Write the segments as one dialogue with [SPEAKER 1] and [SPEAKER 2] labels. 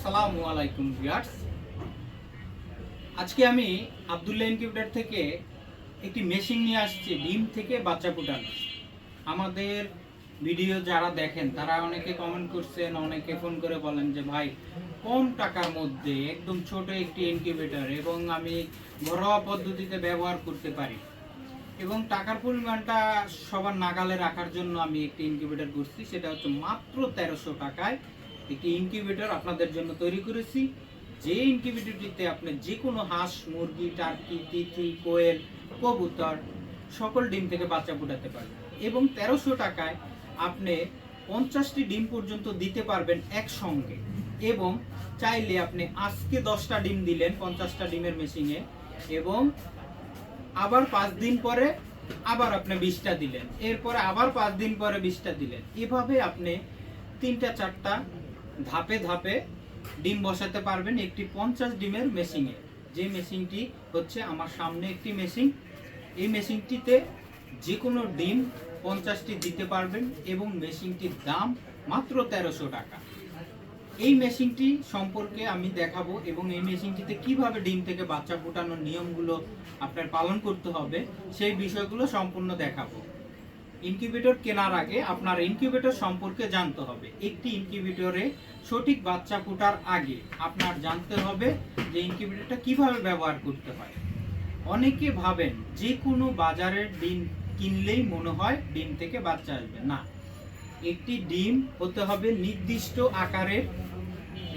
[SPEAKER 1] আসসালামু আলাইকুম আজকে আমি আব্দুল্লাহ ইনকিউবেটর থেকে একটি মেশিন নিয়ে আসছি, ডিম থেকে বাচ্চা ফুটানো আমাদের ভিডিও যারা দেখেন, তারা অনেকে কমেন্ট করছেন, অনেকে ফোন করে বলেন যে, ভাই, কম টাকার মধ্যে একদম ছোট একটি ইনকিউবেটর এবং আমি ঘরোয়া পদ্ধতিতে ব্যবহার করতে পারি। এবং টাকার পরিমাণটা সবার নাগালে রাখার জন্য আমি একটি ইনকিউবেটর করছি, সেটা হচ্ছে মাত্র তেরোশো টাকায় একটি ইনকিউবেটর আপনাদের জন্য তৈরি করেছি। যে ইনকিউবেটরটিতে আপনি যে কোনো হাঁস, মুরগি টার্কি তিথি কোয়েল, কবুতর, সকল ডিম থেকে বাচ্চা ফুটাতে পারবেন। এবং তেরোশো টাকায় আপনি পঞ্চাশটি ডিম পর্যন্ত দিতে পারবেন একসঙ্গে। এবং চাইলে আপনি আজকে দশটা ডিম দিলেন পঞ্চাশটা ডিমের মেশিনে এবং আবার পাঁচ দিন পরে আবার আপনি বিশটা দিলেন। এরপরে আবার পাঁচ দিন পরে বিশটা দিলেন। এভাবে আপনি তিনটা, চারটা ধাপে ধাপে ডিম বসাতে পারবেন একটি পঞ্চাশ ডিমের মেশিনে। যে মেশিনটি হচ্ছে আমার সামনে একটি মেশিন। এই মেশিনটিতে যে কোনো ডিম পঞ্চাশটি দিতে পারবেন এবং মেশিনটির দাম মাত্র তেরোশো টাকা। এই মেশিনটি সম্পর্কে আমি দেখাবো এবং এই মেশিনটিতে কীভাবে ডিম থেকে বাচ্চা ফোটানোর নিয়মগুলো আপনার পালন করতে হবে সেই বিষয়গুলো সম্পূর্ণ দেখাবো। ইনকিউবেটর কেনার আগে আপনার ইনকিউবেটর সম্পর্কে জানতে হবে। একটি ইনকিউবেটরে সঠিক বাচ্চা ফোটার আগে আপনার জানতে হবে যে ইনকিউবেটরটা কীভাবে ব্যবহার করতে হয়। অনেকে ভাবেন যে কোনো বাজারের ডিম কিনলেই মনে হয় ডিম থেকে বাচ্চা আসবে। না, একটি ডিম হতে হবে নির্দিষ্ট আকারের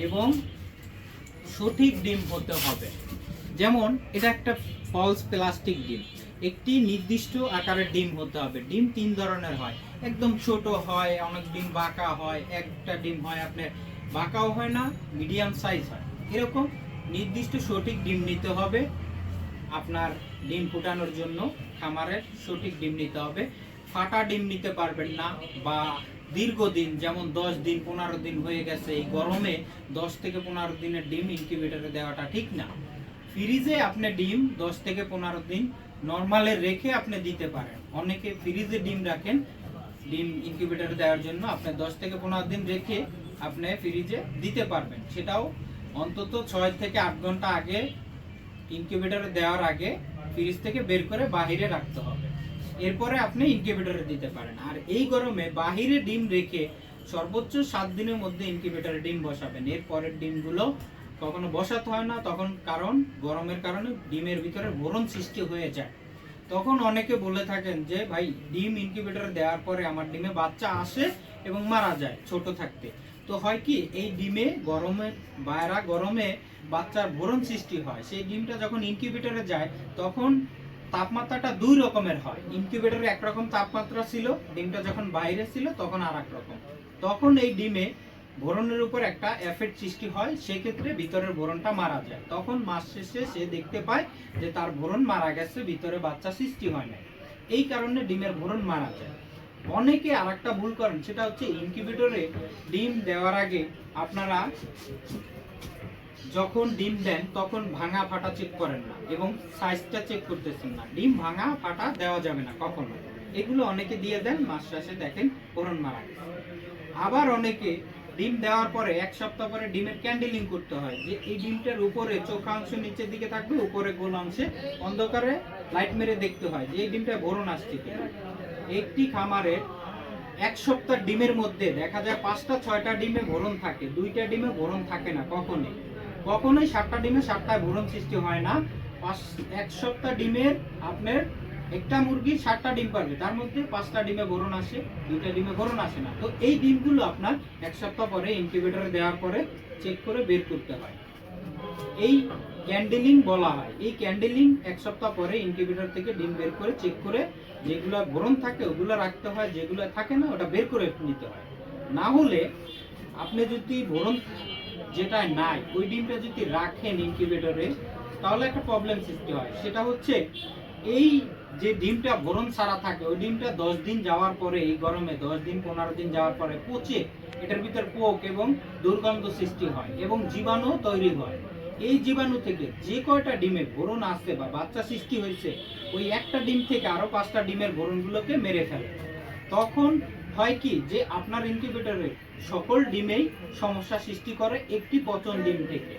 [SPEAKER 1] এবং সঠিক ডিম হতে হবে। যেমন, এটা একটা ফলস প্লাস্টিক ডিম। একটি নির্দিষ্ট আকারের ডিম হতে হবে। ডিম তিন ধরনের হয়। একদম ছোট হয়, অনেক ডিম বাঁকা হয়, একটা ডিম হয় আপনার বাঁকাও হয় না মিডিয়াম সাইজ হয়। এরকম নির্দিষ্ট সঠিক ডিম নিতে হবে। আপনার ডিম ফুটানোর জন্য খামারের সঠিক ডিম নিতে হবে। ফাটা ডিম নিতে পারবেন না বা দীর্ঘদিন, যেমন দশ দিন, পনেরো দিন হয়ে গেছে, এই গরমে দশ থেকে পনেরো দিনের ডিম ইনকিউবেটরে দেওয়াটা ঠিক না। ফ্রিজে আপনি ডিম দশ থেকে পনেরো দিন নর্মালে রেখে আপনি দিতে পারেন। অনেকে ফ্রিজে ডিম রাখেন, ডিম ইনকিউবেটরে দেওয়ার জন্য আপনি দশ থেকে পনেরো দিন রেখে আপনি ফ্রিজে দিতে পারবেন। সেটাও অন্তত ছয় থেকে আট ঘণ্টা আগে ইনকিউবেটরে দেওয়ার আগে ফ্রিজ থেকে বের করে বাহিরে রাখতে হবে। এরপরে আপনি ইনকিউবেটরে দিতে পারেন। আর এই গরমে বাহিরে ডিম রেখে সর্বোচ্চ সাত দিনের মধ্যে ইনকিউবেটরে ডিম বসাবেন। এর পরের ডিমগুলো কখনো বসাতে হয় না, তখন কারণ গরমের কারণে ডিমের ভিতরে বোরন সৃষ্টি হয়ে যায়। তখন অনেকে বলে থাকেন যে, ভাই, ডিম ইনকিউবেটরে দেওয়ার পরে আমার ডিমে বাচ্চা আসে এবং মারা যায় ছোট থাকতে। তো হয় কি, এই ডিমে গরমে, বাইরা গরমে বাচ্চার ভরণ সৃষ্টি হয়। সেই ডিমটা যখন ইনকিউবেটরে যায়, তখন তাপমাত্রাটা দুই রকমের হয়। ইনকিউবেটরে একরকম তাপমাত্রা ছিল, ডিমটা যখন বাইরে ছিল, তখন আর রকম। তখন এই ডিমে ভরণের উপর একটা এফেক্ট সৃষ্টি হয়, সেক্ষেত্রে ভিতরের ভরণটা মারা যায়। তখন মাস শেষে সে দেখতে পায় যে তার ভরণ মারা গেছে, ভিতরে বাচ্চা সৃষ্টি হয় না এই কারণে ডিমের ভরণ মারা যায়। অনেকে আর একটা ভুল করেন, সেটা হচ্ছে ইনকিউবেটরে ডিম দেওয়ার আগে আপনারা যখন ডিম দেন, তখন ভাঙা ফাটা চেক করেন না এবং সাইজটা চেক করতেছেন না। ডিম ভাঙা ফাটা দেওয়া যাবে না কখনো। এগুলো অনেকে দিয়ে দেন, মাস শেষে দেখেন ভরণ মারা গেছে। আবার অনেকে ডিম দেওয়ার পরে এক সপ্তাহ পরে ডিমের ক্যান্ডেলিং করতে হয়। যে এই ডিমটার উপরে চোখাংশ নিচের দিকে থাকবে, উপরে গোল অংশে অন্ধকারে লাইট মেরে দেখতে হয় যে এই ডিমটা ভরণ আসছে একটি খামারে এক সপ্তাহ ডিমের মধ্যে দেখা যায় পাঁচটা, ছয়টা ডিমে ভরণ থাকে, দুইটা ডিমে ভরণ থাকে না কখনোই। কখনোই সাতটা ডিমে সাতটায় ভরণ সৃষ্টি হয় না। পাঁচ, এক সপ্তাহ ডিমের আপনার একটা মুরগি সাতটা ডিম পারবে, তার মধ্যে পাঁচটা ডিমে বরণ আসে, দুইটা ডিমে বরণ আসে না। তো এই ডিমগুলো আপনার এক সপ্তাহ পরে ইনকিউবেটরে দেওয়ার পরে চেক করে বের করতে হয়। এই ক্যান্ডেলিং বলা হয়। এই ক্যান্ডেলিং এক সপ্তাহ পরে ইনকিউবেটর থেকে ডিম বের করে চেক করে যেগুলো ভরণ থাকে, ওগুলো রাখতে হয়, যেগুলো থাকে না, ওটা বের করে নিতে হয়। না হলে আপনি যদি ভরণ যেটা নাই, ওই ডিমটা যদি রাখেন ইনকিউবেটরে তাহলে একটা প্রবলেম সৃষ্টি হয়। সেটা হচ্ছে এই যে ডিমটা ভরণ ছাড়া থাকে, ওই ডিমটা দশ দিন যাওয়ার পরে, এই গরমে দশ দিন, পনেরো দিন যাওয়ার পরে পচে, এটার ভিতর পোক এবং দুর্গন্ধ সৃষ্টি হয় এবং জীবাণু তৈরি হয়। এই জীবাণু থেকে যে কয়টা ডিমে ভরণ আসছে বা বাচ্চা সৃষ্টি হয়েছে, ওই একটা ডিম থেকে আরও পাঁচটা ডিমের ভরণগুলোকে মেরে ফেলে। তখন হয় কি যে আপনার ইনকিউবেটরে সকল ডিমেই সমস্যা সৃষ্টি করে একটি পচন ডিম থেকে।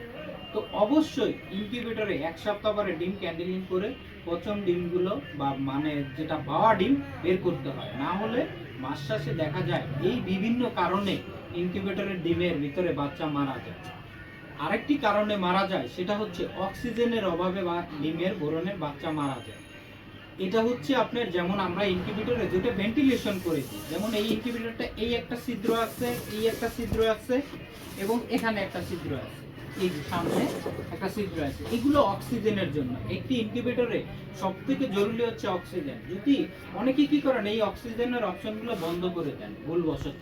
[SPEAKER 1] তো অবশ্যই ইনকিউবেটরে এক সপ্তাহ পরে ডিম ক্যান্ডেলিং করে পচন ডিমগুলো বা মানে যেটা বাওয়া ডিম বের করতে হয়। না হলে মাস শেষে দেখা যায় এই বিভিন্ন কারণে ইনকিউবেটরের ডিমের ভিতরে বাচ্চা মারা যায়। আরেকটি কারণে মারা যায়, সেটা হচ্ছে অক্সিজেনের অভাবে বা ডিমের বোরনের বাচ্চা মারা যায়। এটা হচ্ছে আপনার যেমন আমরা ইনকিউবেটরে দুটো ভেন্টিলেশন করেছি যেমন এই ইনকিউবেটরটা এই একটা ছিদ্র আছে, এই একটা ছিদ্র আছে এবং এখানে একটা ছিদ্র আছে। এই সামনে একটা ছিদ্র আছে, এগুলো অক্সিজেনের জন্য। একটি ইনকিউবেটরে সব থেকে জরুরি হচ্ছে অক্সিজেন। যদি অনেকে কি করেন, এই অক্সিজেনের অপশনগুলো বন্ধ করে দেন, ভুলবশত।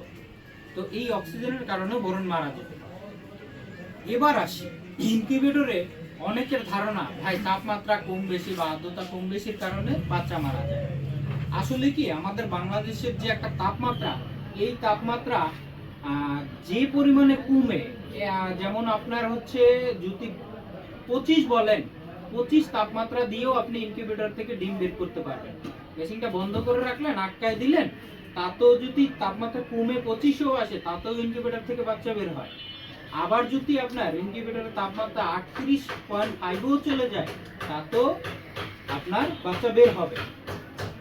[SPEAKER 1] তো এই অক্সিজেনের কারণে বোরন মারা যেতে এবার আসি। ইনকিউবেটরে অনেকের ধারণা, ভাই, তাপমাত্রা কম বেশি বা আর্দ্রতা কম বেশির কারণে বাচ্চা মারা যায়। আসলে কি, আমাদের বাংলাদেশের যে একটা তাপমাত্রা, এই তাপমাত্রা যে পরিমাণে কমে যেমন আপনার হচ্ছে যদি পঁচিশ বলেন, পঁচিশ তাপমাত্রা দিয়েও আপনি ইনকিউবেটর থেকে ডিম বের করতে পারবেন। মেশিনটা বন্ধ করে রাখলেন, আটকায় দিলেন, তাতেও যদি তাপমাত্রা কমে পঁচিশেও আসে, তাতেও ইনকিউবেটর থেকে বাচ্চা বের হয়। আবার যদি আপনার ইনকিউবেটরের তাপমাত্রা আটত্রিশ পয়েন্ট ফাইভও চলে যায়, তাতেও আপনার বাচ্চা বের হবে।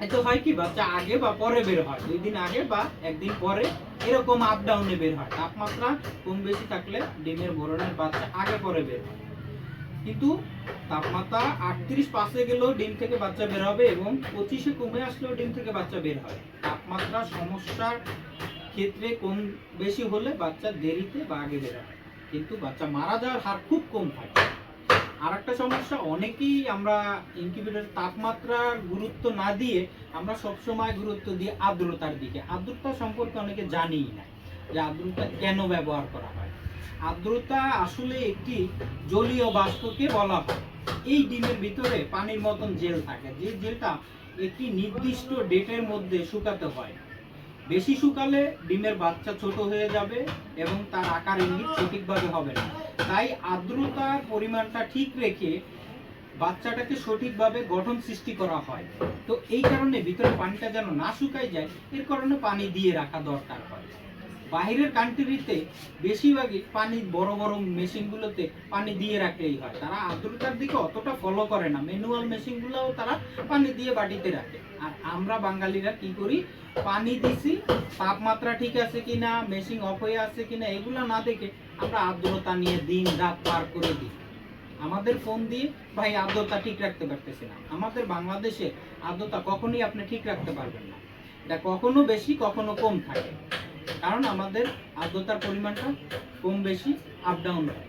[SPEAKER 1] এতে হয় কি, বাচ্চা আগে বা পরে বের হয়। দুই দিন আগে বা একদিন পরে এরকম আপ ডাউনে বের হয়। তাপমাত্রা কম বেশি থাকলে ডিমের বোরনের বাচ্চা আগে পরে বের হয়। কিন্তু তাপমাত্রা আটত্রিশ পাশে গেলেও ডিম থেকে বাচ্চা বের হবে এবং পঁচিশে কমে আসলেও ডিম থেকে বাচ্চা বের হয়। তাপমাত্রা সমস্যার ক্ষেত্রে কম বেশি হলে বাচ্চা দেরিতে বা আগে বের হয়। কিন্তু বাচ্চা মারা যাওয়ার হার খুব কম থাকে। আর একটা সমস্যা, অনেকেই আমরা ইনকিউবেটর তাপমাত্রার গুরুত্ব না দিয়ে আমরা সবসময় গুরুত্ব দিই আর্দ্রতার দিকে। আর্দ্রতা সম্পর্কে অনেকে জানিই না যে আর্দ্রতা কেন ব্যবহার করা হয়। আর্দ্রতা আসলে একটি জলীয় বাষ্পকে বলা হয়। এই ডিমের ভিতরে পানির মতন জেল থাকে। যে জেলটা একটি নির্দিষ্ট ডেটের মধ্যে শুকাতে হয়। বেশি শুকালে ডিমের বাচ্চা ছোট হয়ে যাবে এবং তার আকার ইঙ্গিত সঠিকভাবে হবে না। তাই আর্দ্রতার পরিমাণটা ঠিক রেখে বাচ্চাটাকে সঠিকভাবে গঠন সৃষ্টি করা হয়। তো এই কারণে ভিতরে পানিটা যেন না শুকাই যায়, এর কারণে পানি দিয়ে রাখা দরকার হয়। বাইরের কান্ট্রিতে বেশিরভাগই পানি বড় বড় মেশিনগুলোতে পানি দিয়ে রাখলেই হয়। তারা আর্দ্রতার দিকে অতটা ফলো করে না। ম্যানুয়াল মেশিনগুলোও তারা পানি দিয়ে বাটিতে রাখে। আর আমরা বাঙালিরা কি করি? পানি দিছি, তাপমাত্রা ঠিক আছে কিনা মেশিন অফ হয়ে আছে কিনা, এগুলো না দেখে আমরা আর্দ্রতা নিয়ে দিন রাত পার করে দিই। আমাদের ফোন দিয়ে ভাই আর্দ্রতা ঠিক রাখতে পারতেছি না। আমাদের বাংলাদেশে আর্দ্রতা কখনোই আপনি ঠিক রাখতে পারবেন না। এটা কখনো বেশি, কখনো কম থাকে। কারণ আমাদের আর্দ্রতার পরিমাণটা কম বেশি আপ ডাউন হয়।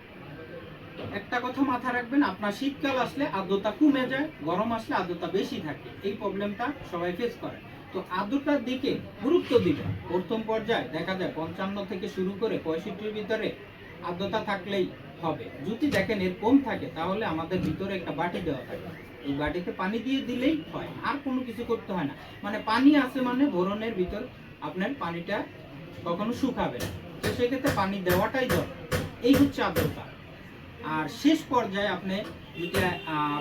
[SPEAKER 1] একটা কথা মাথায় রাখবেন, আপনার শীতকাল আসলে আর্দ্রতা কমে যায়, গরম আসলে আর্দ্রতা বেশি থাকে। এই প্রবলেমটা সবাই ফেস করে। তো আর্দ্রতার দিকে গুরুত্ব দিবেন। প্রথম পর্যায়ে দেখা যায় পঞ্চান্ন থেকে শুরু করে পঁয়ষট্টির ভিতরে আর্দ্রতা থাকলেই হবে। যদি দেখেন এর কম থাকে, তাহলে আমাদের ভিতরে একটা বাটি দেওয়া থাকে। এই বাটিতে পানি দিয়ে দিলেই হয়। আর কোনো কিছু করতে হয় না। মানে পানি আছে মানে ভরণের ভিতর আপনার পানিটা কখনো শুকাবে না। তো সেক্ষেত্রে পানি দেওয়াটাই দরকার। এই হচ্ছে আর্দ্রতা। আর শেষ পর্যায়ে আপনি যদি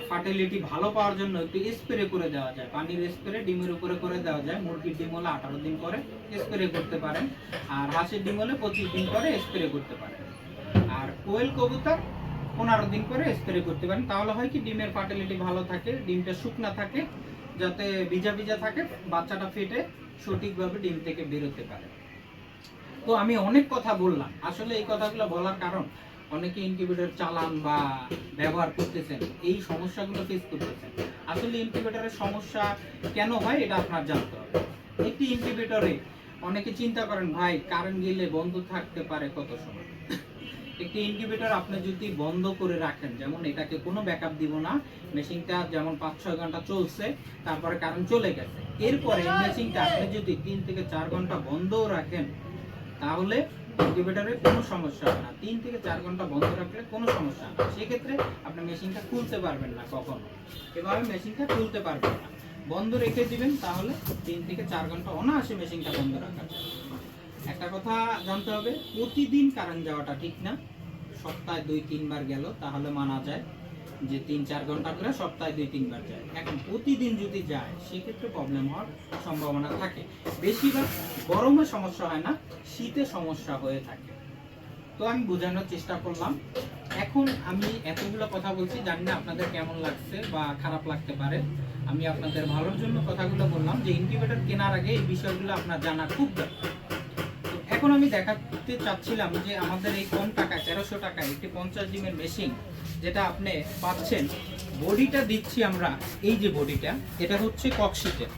[SPEAKER 1] ফার্টিলিটি ভালো পাওয়ার জন্য একটু স্প্রে করে দেওয়া যায়। পানির স্প্রে ডিমের উপরে করে দেওয়া যায়। মুরগির ডিম হলে আঠারো দিন পরে স্প্রে করতে পারেন। আর হাঁসের ডিম হলে পঁচিশ দিন পরে স্প্রে করতে পারেন। আর কোয়েল কবুতর পনেরো দিন পরে স্প্রে করতে পারেন। তাহলে হয় কি, ডিমের ফার্টিলিটি ভালো থাকে, ডিমটা শুকনা থাকে, যাতে ভিজা ভিজা থাকে, বাচ্চাটা ফেটে সঠিকভাবে ডিম থেকে বেরোতে পারে। তো আমি অনেক কথা বললাম। আসলে এই কথাগুলো বলার কারণ অনেকে ইনকিউবেটর চালান বা ব্যবহার করতেছেন এই সমস্যাগুলো ফেস করতেছেন। আসলে ইনকিউবেটরের সমস্যা কেন হয় এটা আপনার জানতে হবে। একটি ইনকিউবেটরে অনেকে চিন্তা করেন ভাই কারেন্ট গেলে বন্ধ থাকতে পারে কত সময়? একটি ইনকিউবেটর আপনি যদি বন্ধ করে রাখেন যেমন এটাকে কোনো ব্যাকআপ দিব না মেশিনটা যেমন পাঁচ ছয় ঘণ্টা চলছে তারপরে কারেন্ট চলে গেছে। এরপরে মেশিনটা আপনি যদি তিন থেকে চার ঘণ্টা বন্ধও রাখেন তাহলে ইনকিউবেটরে কোনো সমস্যা হবে না। তিন থেকে চার ঘণ্টা বন্ধ রাখলে কোনো সমস্যা না। সেক্ষেত্রে আপনি মেশিনটা খুলতে পারবেন না কখনো। এভাবে মেশিনটা খুলতে পারবেন না। বন্ধ রেখে দিবেন, তাহলে তিন থেকে চার ঘণ্টা অনায়াসে মেশিনটা বন্ধ রাখা যায়। একটা কথা জানতে হবে, প্রতিদিন কারেন্ট যাওয়াটা ঠিক না। সপ্তাহে দুই, তিনবার গেল, তাহলে মানা যায়। যে তিন চার ঘণ্টা করে সপ্তাহে দুই তিনবার যায়। এখন প্রতিদিন যদি যায়, সেক্ষেত্রে প্রবলেম হওয়ার সম্ভাবনা থাকে। বেশিরভাগ গরমে সমস্যা হয় না, শীতে সমস্যা হয়ে থাকে। তো আমি বোঝানোর চেষ্টা করলাম। এখন আমি এতগুলো কথা বলছি, জানি না আপনাদের কেমন লাগছে বা খারাপ লাগতে পারে। আমি আপনাদের ভালোর জন্য কথাগুলো বললাম যে ইনকিউবেটর কেনার আগে এই বিষয়গুলো আপনার জানা খুব দরকার। এখন আমি দেখাতে চাচ্ছিলাম যে আমাদের এই কম টাকায়, তেরোশো টাকায় একটি পঞ্চাশ ডিমের মেশিন যেটা আপনি পাচ্ছেন, বডিটা দিচ্ছি আমরা, এই যে বডিটা, এটা হচ্ছে ককশিটের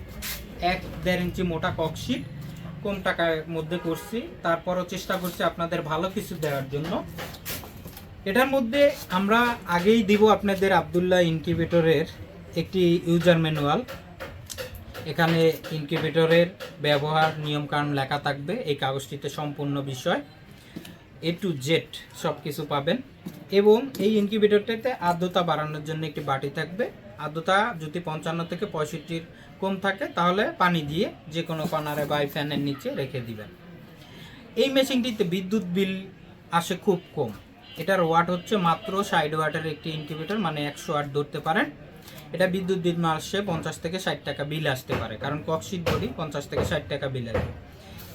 [SPEAKER 1] এক দেড় ইঞ্চি মোটা ককশিট কম টাকার মধ্যে করছি, তারপরও চেষ্টা করছি আপনাদের ভালো কিছু দেওয়ার জন্য। এটার মধ্যে আমরা আগেই দিব আপনাদের আবদুল্লাহ ইনকিউবেটরের একটি ইউজার ম্যানুয়াল এখানে ইনকিউবেটরের ব্যবহার, নিয়মকানুন লেখা থাকবে, এই কাগজটিতে সম্পূর্ণ বিষয় এ টু জেড সব কিছু পাবেন। এবং এই ইনকিউবেটরটাতে আর্দ্রতা বাড়ানোর জন্য একটি বাটি থাকবে। আর্দ্রতা যদি পঞ্চান্ন থেকে পঁয়ষট্টির কম থাকে, তাহলে পানি দিয়ে যে কোনো কর্নারে বা ফ্যানের নিচে রেখে দিবেন। এই মেশিনটিতে বিদ্যুৎ বিল আসে খুব কম। এটার ওয়াট হচ্ছে মাত্র ষাট ওয়াটের একটি ইনকিউবেটর মানে একশো ওয়াট ধরতে পারেন। এটা বিদ্যুৎ বিল আসে পঞ্চাশ থেকে ষাট টাকা বিল আসতে পারে, কারণ ককশিট বডি পঞ্চাশ থেকে ষাট টাকা বিল আসবে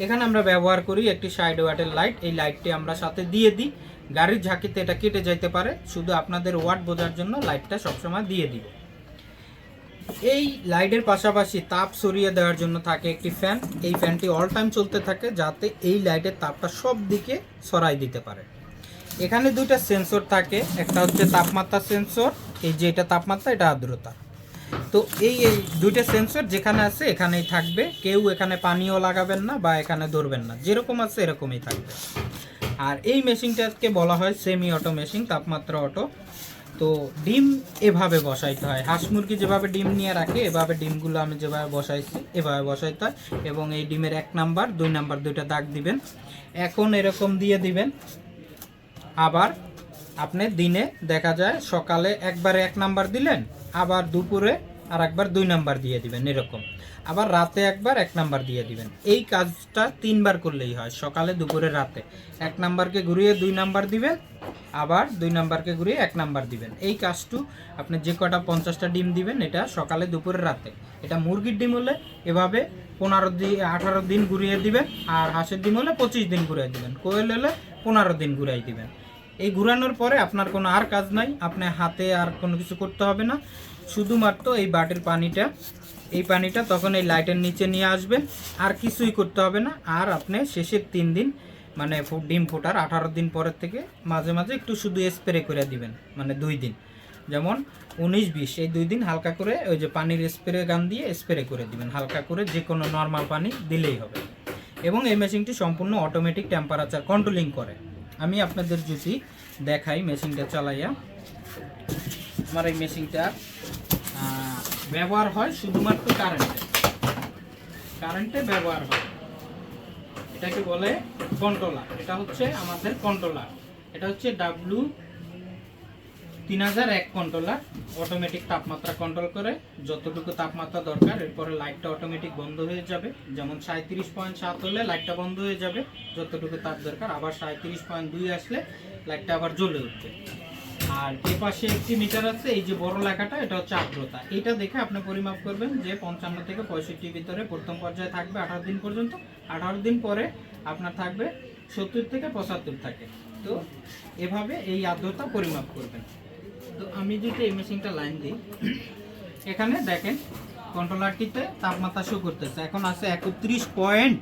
[SPEAKER 1] এখানে আমরা ব্যবহার করি একটি সাইড ওয়াটের লাইট, এই লাইটটি আমরা সাথে দিয়ে দিই। গাড়ির ঝাঁকিতে এটা কেটে যাইতে পারে, শুধু আপনাদের ওয়াট বোঝার জন্য লাইটটা সবসময় দিয়ে দিব এই লাইটের পাশাপাশি তাপ সরিয়ে দেওয়ার জন্য থাকে একটি ফ্যান, এই ফ্যানটি অল টাইম চলতে থাকে যাতে এই লাইটের তাপটা সব দিকে সরাই দিতে পারে। এখানে দুইটা সেন্সর থাকে। একটা হচ্ছে তাপমাত্রা সেন্সর এই যে এটা তাপমাত্রা, এটা আর্দ্রতা। তো এই এই দুইটা সেন্সর যেখানে আছে, এখানেই থাকবে। কেউ এখানে পানিও লাগাবেন না বা এখানে ধরবেন না। যেরকম আছে, এরকমই থাকবে। আর এই মেশিনটাকে বলা হয় সেমি অটো মেশিন তাপমাত্রা অটো তো ডিম এভাবে বসাইতে হয়। হাঁস মুরগি যেভাবে ডিম নিয়ে রাখে, এভাবে ডিমগুলো আমি যেভাবে বসাইছি, এভাবে বসাইতে হয়। এবং এই ডিমের এক নাম্বার, দুই নাম্বার দুইটা দাগ দিবেন। এখন এরকম দিয়ে দিবেন। আবার আপনি দিনে দেখা যায় সকালে একবারে এক নাম্বার দিলেন, আবার দুপুরে আর একবার দুই নাম্বার দিয়ে দিবেন এরকম। আবার রাতে একবার এক নাম্বার দিয়ে দিবেন। এই কাজটা তিনবার করলেই হয়, সকালে, দুপুরে, রাতে। এক নাম্বারকে ঘুরিয়ে দুই নাম্বার দিবেন, আবার দুই নাম্বারকে ঘুরিয়ে এক নাম্বার দিবেন। এই কাজটু আপনি যে কটা পঞ্চাশটা ডিম দিবেন, এটা সকালে, দুপুরে, রাতে। এটা মুরগির ডিম হলে এভাবে পনেরো দিন আঠারো দিন ঘুরিয়ে দিবেন, আর হাঁসের ডিম হলে পঁচিশ দিন ঘুরিয়ে দিবেন। কোয়েল হলে পনেরো দিন ঘুরাই দিবেন। এই ঘুরানোর পরে আপনার কোনো আর কাজ নাই, আপনি হাতে আর কোনো কিছু করতে হবে না। শুধুমাত্র এই বাটির পানিটা, এই পানিটা তখন এই লাইটের নিচে নিয়ে আসবেন আর কিছুই করতে হবে না। আর আপনি শেষের তিন দিন মানে ডিম ফোটার আঠারো দিন পরের থেকে মাঝে মাঝে একটু শুধু স্প্রে করে দিবেন মানে দুই দিন। যেমন উনিশ, বিশ, এই দুই দিন হালকা করে ওই যে পানির স্প্রে গান দিয়ে স্প্রে করে দিবেন। হালকা করে যে কোনো নর্মাল পানি দিলেই হবে। এবং এই মেশিনটি সম্পূর্ণ অটোমেটিক টেম্পারেচার কন্ট্রোলিং করে। আমি আপনাদের যদি দেখাই মেশিনটা চালাইয়া, আমার এই মেশিনটা ব্যবহার হয় শুধুমাত্র কারেন্টে কারেন্টে ব্যবহার হয়। এটাকে বলে কন্ট্রোলার এটা হচ্ছে আমাদের কন্ট্রোলার এটা হচ্ছে ডাব্লু তিন হাজার এক কন্ট্রোলার অটোমেটিক তাপমাত্রা কন্ট্রোল করে। যতটুকু তাপমাত্রা দরকার, এরপরে লাইটটা অটোমেটিক বন্ধ হয়ে যাবে। যেমন সাঁত্রিশ পয়েন্ট সাত হলে লাইটটা বন্ধ হয়ে যাবে। যতটুকু তাপ দরকার, আবার সাঁত্রিশ পয়েন্ট দুই আসলে লাইটটা আবার জ্বলে উঠবে। আর এ পাশে একটি মিটার আছে, এই যে বড় লেখাটা, এটা হচ্ছে আর্দ্রতা। এটা দেখে আপনি পরিমাপ করবেন যে পঞ্চান্ন থেকে পঁয়ষট্টির ভিতরে প্রথম পর্যায়ে থাকবে আঠারো দিন পর্যন্ত। আঠারো দিন পরে আপনার থাকবে সত্তর থেকে পঁচাত্তর থাকে। তো এভাবে এই আর্দ্রতা পরিমাপ করবেন। আমি যদি এই মেশিনটা লাইন দিই। এখানে দেখেন কন্ট্রোলারটিতে তাপমাত্রা শো করতেছে। এখন আছে একত্রিশ পয়েন্ট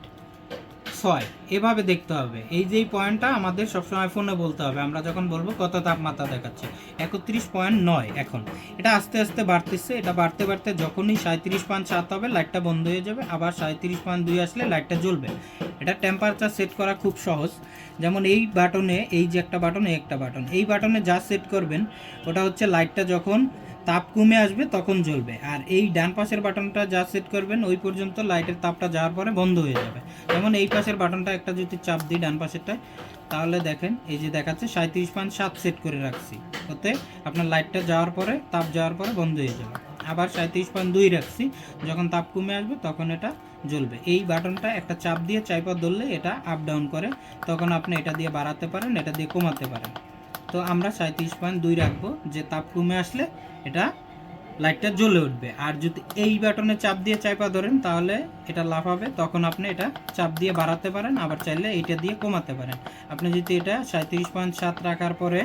[SPEAKER 1] ছয়, এভাবে দেখতে হবে। এই যে পয়েন্টটা আমাদের সবসময় ফোনে বলতে হবে। আমরা যখন বলব কত তাপমাত্রা দেখাচ্ছে? একত্রিশ পয়েন্ট নয় এখন। এটা আস্তে আস্তে বাড়তেছে। এটা বাড়তে বাড়তে যখনই সাঁত্রিশ পয়েন্ট সাত হবে লাইটটা বন্ধ হয়ে যাবে। আবার সাঁত্রিশ পয়েন্ট দুই আসলে লাইটটা জ্বলবে। এটা টেম্পারেচার সেট করা খুব সহজ। যেমন এই বাটনে এই যে একটা বাটন এই একটা বাটন এই বাটনে যা সেট করবেন, ওটা হচ্ছে লাইটটা যখন তাপ কমে আসবে তখন জ্বলবে। আর এই ডান পাশের বাটনটা যা সেট করবেন, ওই পর্যন্ত লাইটের তাপটা যাওয়ার পরে বন্ধ হয়ে যাবে। যেমন এই পাশের বাটনটা একটা যদি চাপ দিই ডান পাশেরটায়, তাহলে দেখেন এই যে দেখাচ্ছে সাঁত্রিশ পয়েন্ট সাত সেট করে রাখছি। ওতে আপনার লাইটটা যাওয়ার পরে, তাপ যাওয়ার পরে বন্ধ হয়ে যাবে। আবার সাঁত্রিশ পয়েন্ট দুই রাখছি, যখন তাপ কমে আসবে তখন এটা জ্বলবে। এই বাটনটা একটা চাপ দিয়ে চাইপা ধরলে এটা আপ ডাউন করে, তখন আপনি এটা দিয়ে বাড়াতে পারেন, এটা দিয়ে কমাতে পারেন। তো আমরা সাঁত্রিশ পয়েন্ট দুই রাখব, যে তাপ কমে আসলে এটা লাইটটা জ্বলে উঠবে। আর যদি এই বাটনে চাপ দিয়ে চাইপা ধরেন, তাহলে এটা লাফাবে তখন আপনি এটা চাপ দিয়ে বাড়াতে পারেন, আবার চাইলে এইটা দিয়ে কমাতে পারেন। আপনি যদি এটা সাঁত্রিশ পয়েন্ট সাত রাখার পরে,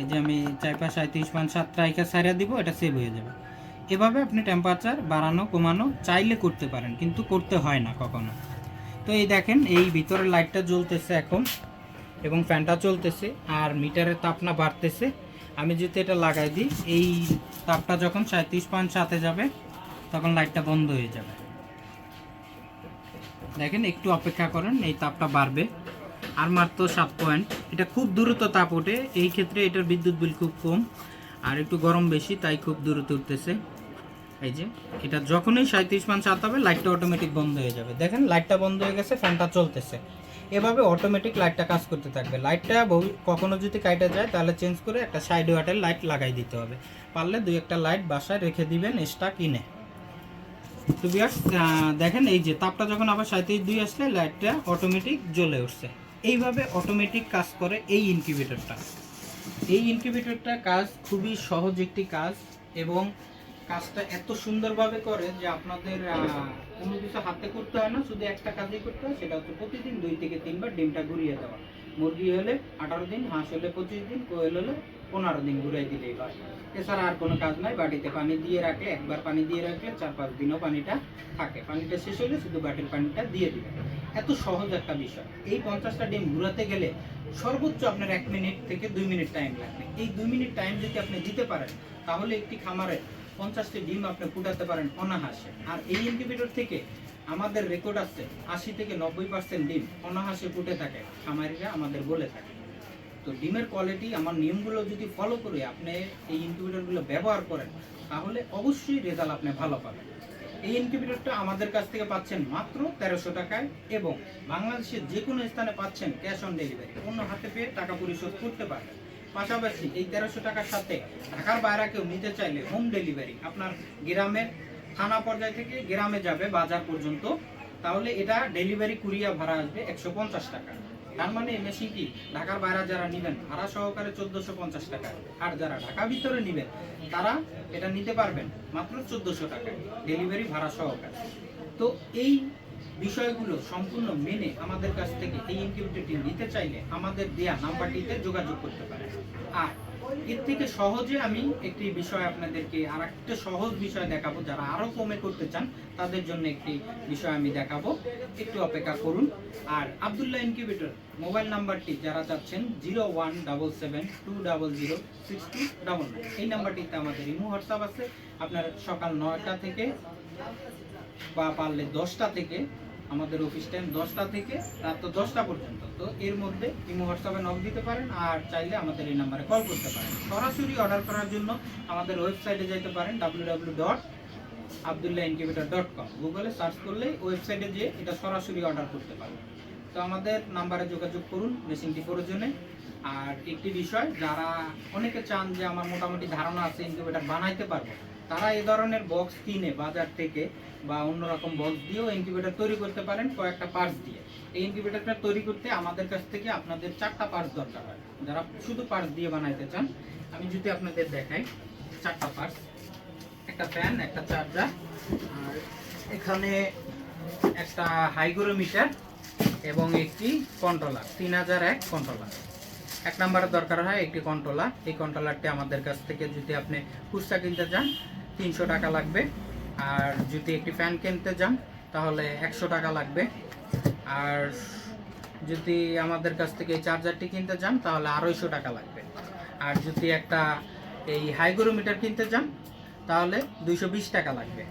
[SPEAKER 1] এই যে আমি চাইপা সাঁত্রিশ পয়েন্ট সাত রাইখা সারিয়া দিব, এটা সেভ হয়ে যাবে। এভাবে আপনি টেম্পারেচার বাড়ানো, কমানো চাইলে করতে পারেন, কিন্তু করতে হয় না কখনো। তো এই দেখেন, এই ভিতরের লাইটটা জ্বলতেছে এখন। এবং ফ্যানটা চলতেছে আর মিটারের তাপনা বাড়তেছে। আমি যদি এটা লাগাই দিই, এই তাপটা যখন সাঁত্রিশ পয়েন্ট সাথে যাবে, তখন লাইটটা বন্ধ হয়ে যাবে। দেখেন, একটু অপেক্ষা করেন, এই তাপটা বাড়বে। আর মাত্র সাত পয়েন্ট। এটা খুব দ্রুত তাপ ওঠে, এই ক্ষেত্রে এটার বিদ্যুৎ বিল খুব কম। আর একটু গরম বেশি, তাই খুব দ্রুত উঠতেছে। এই যে, এটা যখনই সাঁত্রিশ পয়েন্ট সাত হবে, লাইটটা অটোমেটিক বন্ধ হয়ে যাবে। দেখেন, লাইটটা বন্ধ হয়ে গেছে, ফ্যানটা চলতেছে। এভাবে অটোমেটিক লাইটটা কাজ করতে থাকবে। লাইটটা কখনো যদি কাইটা যায়, তাহলে চেঞ্জ করে একটা সাইড ওয়াটের লাইট লাগাই দিতে হবে। পারলে দুই একটা লাইট বাসায় রেখে দিবেন এক্সট্রা কিনে তো বিয়ার্স দেখেন এই যে তাপটা যখন আবার সাঁত্রিশ দুই আসলে লাইটটা অটোমেটিক জ্বলে উঠছে। এইভাবে অটোমেটিক কাজ করে এই ইনকিউবেটরটা এই ইনকিউবেটরটা কাজ খুবই সহজ একটি কাজ এবং কাজটা এত সুন্দরভাবে করে যে আপনাদের কোনো কিছু হাতে করতে হয় না, শুধু একটা কাজই করতে হয়, সেটা হচ্ছে প্রতিদিন দুই থেকে তিনবার ডিমটা ঘুরিয়ে দেওয়া। মুরগি হলে আঠারো দিন, হাঁস হলে পঁচিশ দিন, কোয়েল হলে পনেরো দিন ঘুরিয়ে দিলেই হয় এছাড়া আর কোনো কাজ নাই, বাটিতে পানি দিয়ে রাখলে, একবার পানি দিয়ে রাখলে চার পাঁচ দিনও পানিটা থাকে। পানিটা শেষ হলে শুধু বাটির পানিটা দিয়ে দিবেন এত সহজ একটা বিষয়। এই পঞ্চাশটা ডিম ঘুরাতে গেলে সর্বোচ্চ আপনার এক মিনিট থেকে দুই মিনিট টাইম লাগবে। এই দুই মিনিট টাইম যদি আপনি দিতে পারেন, তাহলে একটি খামারে পঞ্চাশটি ডিম আপনি ফুটাতে পারেন অনাহাসে। আর এই ইনকিউবেটর থেকে আমাদের রেকর্ড আছে, আশি থেকে নব্বই পার্সেন্ট ডিম অনাহাসে ফুটে থাকে, খামারিরা আমাদের বলে থাকে। তো ডিমের কোয়ালিটি আমার নিয়মগুলো যদি ফলো করে আপনি এই ইনকিউবেটরগুলো ব্যবহার করেন, তাহলে অবশ্যই রেজাল্ট আপনি ভালো পাবেন। এই ইনকিউবেটরটা আমাদের কাছ থেকে পাচ্ছেন মাত্র তেরোশো টাকায় এবং বাংলাদেশের যে কোনো স্থানে পাচ্ছেন ক্যাশ অন ডেলিভারি অন্য হাতে পেয়ে টাকা পরিশোধ করতে পারবেন। পাশাপাশি এই তেরোশো টাকার সাথে ঢাকার বাইরে কেউ নিতে চাইলে হোম ডেলিভারি আপনার গ্রামের থানা পর্যায় থেকে গ্রামে যাবে বাজার পর্যন্ত, তাহলে এটা ডেলিভারি কুরিয়া ভাড়া আসবে একশো পঞ্চাশ টাকা। তার মানে এই মেশিনটি ঢাকার বাইরে যারা নেবেন, ভাড়া সহকারে চোদ্দশো পঞ্চাশ টাকা। আর যারা ঢাকা ভিতরে নেবেন, তারা এটা নিতে পারবেন মাত্র চোদ্দশো টাকায় ডেলিভারি ভাড়া সহকারে। তো এই বিষয়গুলো সম্পূর্ণ মেনে আমাদের কাছ থেকে এই ইনকিউবেটরটি নিতে চাইলে আমাদের দেয়া নাম্বারটিতে যোগাযোগ করতে পারেন। আর এর থেকে সহজে আমি একটি বিষয় আপনাদেরকে আর একটা সহজ বিষয় দেখাবো, যারা আরও কমে করতে চান, তাদের জন্য একটি বিষয় আমি দেখাবো। একটু অপেক্ষা করুন। আর আবদুল্লাহ ইনকিউবেটর মোবাইল নাম্বারটি যারা চাচ্ছেন zero one double seven two double zero six two double nine এই নাম্বারটিতে আমাদের ইমো হোয়াটসঅ্যাপ আছে। আপনার সকাল নয়টা থেকে বা পারলে দশটা থেকে আমাদের অফিস টাইম দশটা থেকে রাত তো দশটা পর্যন্ত। তো এর মধ্যে ইমো হোয়াটসঅ্যাপে নক দিতে পারেন আর চাইলে আমাদের এই নাম্বারে কল করতে পারেন। সরাসরি অর্ডার করার জন্য আমাদের ওয়েবসাইটে যেতে পারেন W W dot Abdullah incubator dot com গুগলে সার্চ করলে ওয়েবসাইটে যেয়ে এটা সরাসরি অর্ডার করতে পারবেন। তো আমাদের নাম্বারে যোগাযোগ করুন মেশিনটি প্রয়োজনে। আর একটি বিষয়, যারা অনেকে চান যে আমার মোটামুটি ধারণা আছে ইনকিউবেটর বানাইতে পারব তারা এই ধরনের বক্স কিনে বাজার থেকে বা অন্যরকম বক্স দিয়েও ইনকিউবেটর তৈরি করতে পারেন কয়েকটা পার্টস দিয়ে। এই ইনকিউবেটরটা তৈরি করতে আমাদের কাছ থেকে আপনাদের চারটা পার্টস দরকার হয়। যারা শুধু পার্টস দিয়ে বানাইতে চান, আমি যদি আপনাদের দেখাই চারটা পার্টস একটা ফ্যান একটা চার্জার আর এখানে একটা হাইগ্রোমিটার এবং একটি কন্ট্রোলার তিন হাজার এক কন্ট্রোলার এক নম্বরের দরকার হয় একটি কন্ট্রোলার এই কন্ট্রোলারটি আমাদের কাছ থেকে যদি আপনি খুচরা কিনতে চান তিনশো টাকা লাগবে। আর যদি একটি ফ্যান কিনতে যান, তাহলে একশো টাকা লাগবে। আর যদি আমাদের কাছ থেকে এই চার্জারটি কিনতে যান, তাহলে আড়াইশো টাকা লাগবে। আর যদি একটা এই হাইগ্রোমিটার কিনতে যান, তাহলে দুইশো বিশ টাকা লাগবে।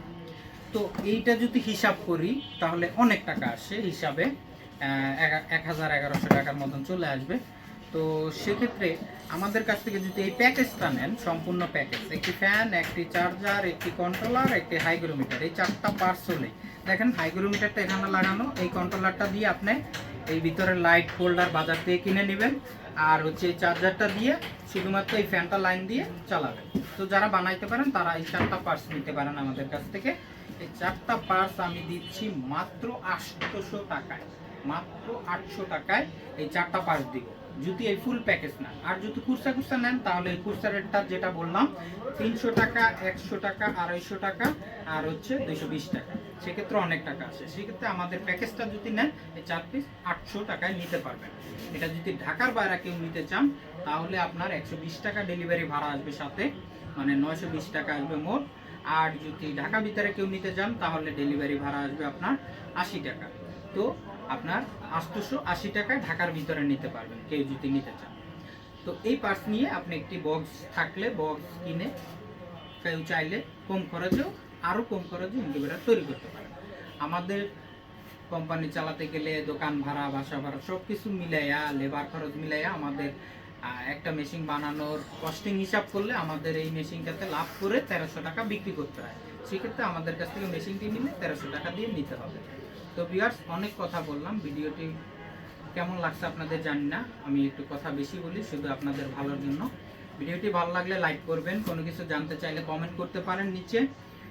[SPEAKER 1] তো এইটা যদি হিসাব করি, তাহলে অনেক টাকা আসে। হিসাবে এক- এক হাজার এগারোশো টাকার মতন চলে আসবে। তো সেক্ষেত্রে আমাদের কাছ থেকে যদি এই প্যাকেজটা নেন, সম্পূর্ণ প্যাকেজ, একটি ফ্যান একটি চার্জার একটি কন্ট্রোলার একটি হাইগ্রোমিটার এই চারটা পার্টস হলেই। দেখেন হাইগ্রোমিটারটা এখানে লাগানো, এই কন্ট্রোলারটা দিয়ে আপনি এই ভিতরে লাইট হোল্ডার বাজার থেকে কিনে নেবেন আর হচ্ছে এই চার্জারটা দিয়ে শুধুমাত্র এই ফ্যানটা লাইন দিয়ে চালাবেন। তো যারা বানাইতে পারেন, তারা এই চারটা পার্টস নিতে পারেন আমাদের কাছ থেকে। এই চারটা পার্টস আমি দিচ্ছি মাত্র আটশোশো টাকায়, মাত্র আটশো টাকায় এই চারটা পার্টস দিব। যদি এই ফুল প্যাকেজ না আর যদি কুরসা কুরসা নেন, তাহলে এই কুরসা রেটটা যেটা বললাম, তিনশো টাকা, একশো টাকা, আড়াইশো টাকা, আর হচ্ছে দুইশো বিশ টাকা। সেক্ষেত্রে অনেক টাকা আসে সেক্ষেত্রে আমাদের প্যাকেজটা যদি নেন, এই চার পিস আটশো টাকায় নিতে পারবেন। এটা যদি ঢাকার বাইরে কেউ নিতে চান, তাহলে আপনার একশো বিশ টাকা ডেলিভারি ভাড়া আসবে সাথে মানে নয়শো বিশ টাকা আসবে মোট। আর যদি ঢাকা ভিতরে কেউ নিতে চান, তাহলে ডেলিভারি ভাড়া আসবে আপনার আশি টাকা। তো আপনার আটশোশো আশি টাকায় ঢাকার ভিতরে নিতে পারবেন, কেউ যদি নিতে চান। তো এই পার্স নিয়ে আপনি একটি বক্স থাকলে বক্স কিনে কেউ চাইলে কম খরচেও আরও কম খরচে ইনকিউবেটার তৈরি করতে পারেন। আমাদের কোম্পানি চালাতে গেলে দোকান ভাড়া, বাসা ভাড়া সব কিছু মিলাইয়া লেবার খরচ মিলাইয়া আমাদের একটা মেশিন বানানোর কস্টিং হিসাব করলে আমাদের এই মেশিনটাতে লাভ করে তেরোশো টাকা বিক্রি করতে হয়। সেক্ষেত্রে আমাদের কাছ থেকে মেশিনটি নিলে তেরোশো টাকা দিয়ে নিতে হবে। তো বিয়ার্স অনেক কথা বললাম। ভিডিওটি কেমন লাগছে আপনাদের জানি না। আমি একটু কথা বেশি বলি, শুধু আপনাদের ভালোর জন্য। ভিডিওটি ভালো লাগলে লাইক করবেন, কোনো কিছু জানতে চাইলে কমেন্ট করতে পারেন নিচে।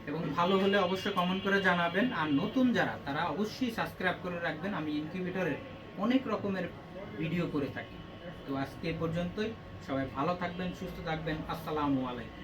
[SPEAKER 1] এবং ভালো হলে অবশ্যই কমেন্ট করে জানাবেন। আর নতুন যারা, তারা অবশ্যই সাবস্ক্রাইব করে রাখবেন। আমি ইনকিউবেটরের অনেক রকমের ভিডিও করে থাকি। তো আজকে পর্যন্তই। সবাই ভালো থাকবেন, সুস্থ থাকবেন। আসসালামু আলাইকুম।